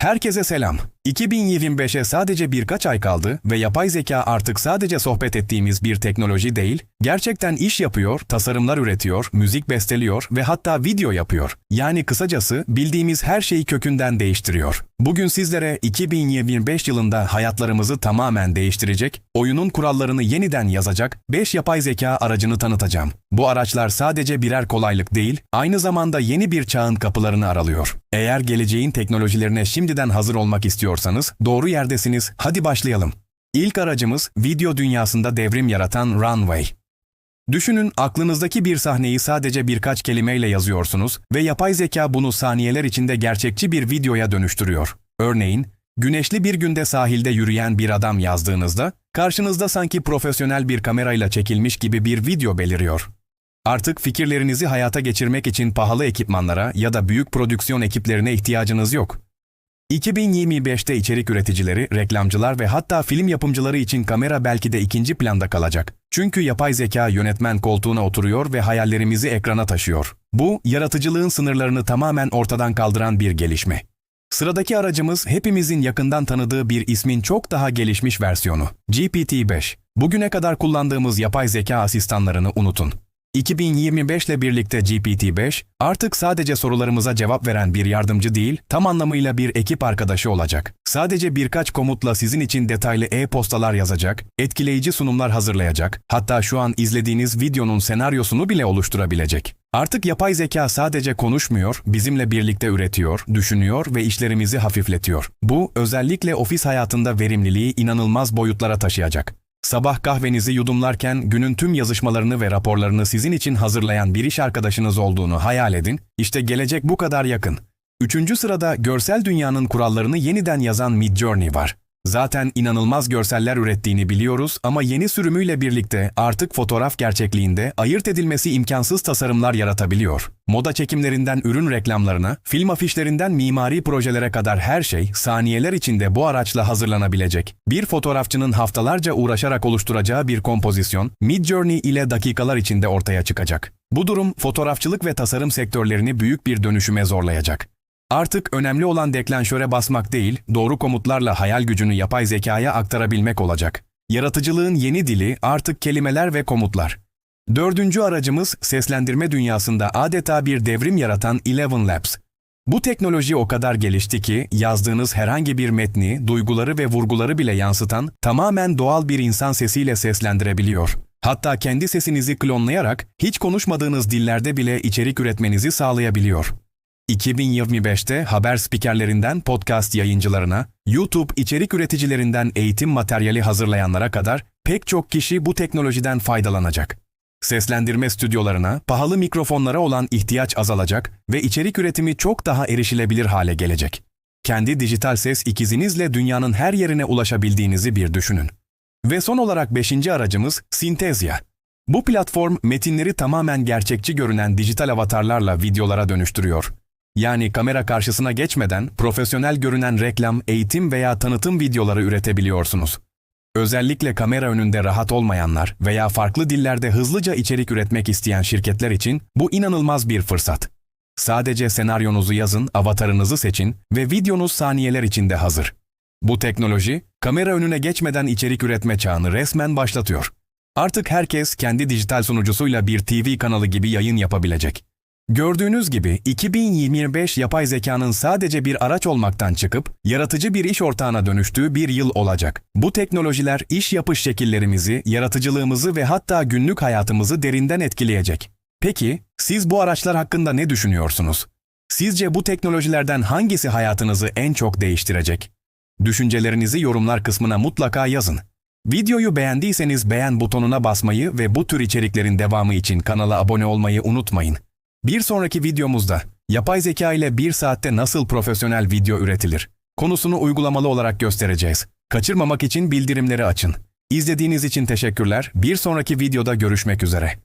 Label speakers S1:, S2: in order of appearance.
S1: Herkese selam. 2025'e sadece birkaç ay kaldı ve yapay zeka artık sadece sohbet ettiğimiz bir teknoloji değil, gerçekten iş yapıyor, tasarımlar üretiyor, müzik besteliyor ve hatta video yapıyor. Yani kısacası bildiğimiz her şeyi kökünden değiştiriyor. Bugün sizlere 2025 yılında hayatlarımızı tamamen değiştirecek, oyunun kurallarını yeniden yazacak 5 yapay zeka aracını tanıtacağım. Bu araçlar sadece birer kolaylık değil, aynı zamanda yeni bir çağın kapılarını aralıyor. Eğer geleceğin teknolojilerine şimdiden hazır olmak istiyorsanız doğru yerdesiniz. Hadi başlayalım. İlk aracımız video dünyasında devrim yaratan Runway. Düşünün aklınızdaki bir sahneyi sadece birkaç kelimeyle yazıyorsunuz ve yapay zeka bunu saniyeler içinde gerçekçi bir videoya dönüştürüyor. Örneğin, güneşli bir günde sahilde yürüyen bir adam yazdığınızda, karşınızda sanki profesyonel bir kamerayla çekilmiş gibi bir video beliriyor. Artık fikirlerinizi hayata geçirmek için pahalı ekipmanlara ya da büyük prodüksiyon ekiplerine ihtiyacınız yok. 2025'te içerik üreticileri, reklamcılar ve hatta film yapımcıları için kamera belki de ikinci planda kalacak. Çünkü yapay zeka yönetmen koltuğuna oturuyor ve hayallerimizi ekrana taşıyor. Bu, yaratıcılığın sınırlarını tamamen ortadan kaldıran bir gelişme. Sıradaki aracımız hepimizin yakından tanıdığı bir ismin çok daha gelişmiş versiyonu. GPT-5. Bugüne kadar kullandığımız yapay zeka asistanlarını unutun. 2025 ile birlikte GPT-5 artık sadece sorularımıza cevap veren bir yardımcı değil, tam anlamıyla bir ekip arkadaşı olacak. Sadece birkaç komutla sizin için detaylı e-postalar yazacak, etkileyici sunumlar hazırlayacak, hatta şu an izlediğiniz videonun senaryosunu bile oluşturabilecek. Artık yapay zeka sadece konuşmuyor, bizimle birlikte üretiyor, düşünüyor ve işlerimizi hafifletiyor. Bu özellikle ofis hayatında verimliliği inanılmaz boyutlara taşıyacak. Sabah kahvenizi yudumlarken günün tüm yazışmalarını ve raporlarını sizin için hazırlayan bir iş arkadaşınız olduğunu hayal edin. İşte gelecek bu kadar yakın. Üçüncü sırada görsel dünyanın kurallarını yeniden yazan Midjourney var. Zaten inanılmaz görseller ürettiğini biliyoruz ama yeni sürümüyle birlikte artık fotoğraf gerçekliğinde ayırt edilmesi imkansız tasarımlar yaratabiliyor. Moda çekimlerinden ürün reklamlarına, film afişlerinden mimari projelere kadar her şey saniyeler içinde bu araçla hazırlanabilecek. Bir fotoğrafçının haftalarca uğraşarak oluşturacağı bir kompozisyon Midjourney ile dakikalar içinde ortaya çıkacak. Bu durum fotoğrafçılık ve tasarım sektörlerini büyük bir dönüşüme zorlayacak. Artık önemli olan deklanşöre basmak değil, doğru komutlarla hayal gücünü yapay zekaya aktarabilmek olacak. Yaratıcılığın yeni dili artık kelimeler ve komutlar. Dördüncü aracımız seslendirme dünyasında adeta bir devrim yaratan Eleven Labs. Bu teknoloji o kadar gelişti ki yazdığınız herhangi bir metni, duyguları ve vurguları bile yansıtan tamamen doğal bir insan sesiyle seslendirebiliyor. Hatta kendi sesinizi klonlayarak hiç konuşmadığınız dillerde bile içerik üretmenizi sağlayabiliyor. 2025'te haber spikerlerinden podcast yayıncılarına, YouTube içerik üreticilerinden eğitim materyali hazırlayanlara kadar pek çok kişi bu teknolojiden faydalanacak. Seslendirme stüdyolarına, pahalı mikrofonlara olan ihtiyaç azalacak ve içerik üretimi çok daha erişilebilir hale gelecek. Kendi dijital ses ikizinizle dünyanın her yerine ulaşabildiğinizi bir düşünün. Ve son olarak beşinci aracımız Synthesia. Bu platform metinleri tamamen gerçekçi görünen dijital avatarlarla videolara dönüştürüyor. Yani kamera karşısına geçmeden profesyonel görünen reklam, eğitim veya tanıtım videoları üretebiliyorsunuz. Özellikle kamera önünde rahat olmayanlar veya farklı dillerde hızlıca içerik üretmek isteyen şirketler için bu inanılmaz bir fırsat. Sadece senaryonuzu yazın, avatarınızı seçin ve videonuz saniyeler içinde hazır. Bu teknoloji, kamera önüne geçmeden içerik üretme çağını resmen başlatıyor. Artık herkes kendi dijital sunucusuyla bir TV kanalı gibi yayın yapabilecek. Gördüğünüz gibi 2025 yapay zekanın sadece bir araç olmaktan çıkıp yaratıcı bir iş ortağına dönüştüğü bir yıl olacak. Bu teknolojiler iş yapış şekillerimizi, yaratıcılığımızı ve hatta günlük hayatımızı derinden etkileyecek. Peki siz bu araçlar hakkında ne düşünüyorsunuz? Sizce bu teknolojilerden hangisi hayatınızı en çok değiştirecek? Düşüncelerinizi yorumlar kısmına mutlaka yazın. Videoyu beğendiyseniz beğen butonuna basmayı ve bu tür içeriklerin devamı için kanala abone olmayı unutmayın. Bir sonraki videomuzda yapay zeka ile bir saatte nasıl profesyonel video üretilir konusunu uygulamalı olarak göstereceğiz. Kaçırmamak için bildirimleri açın. İzlediğiniz için teşekkürler. Bir sonraki videoda görüşmek üzere.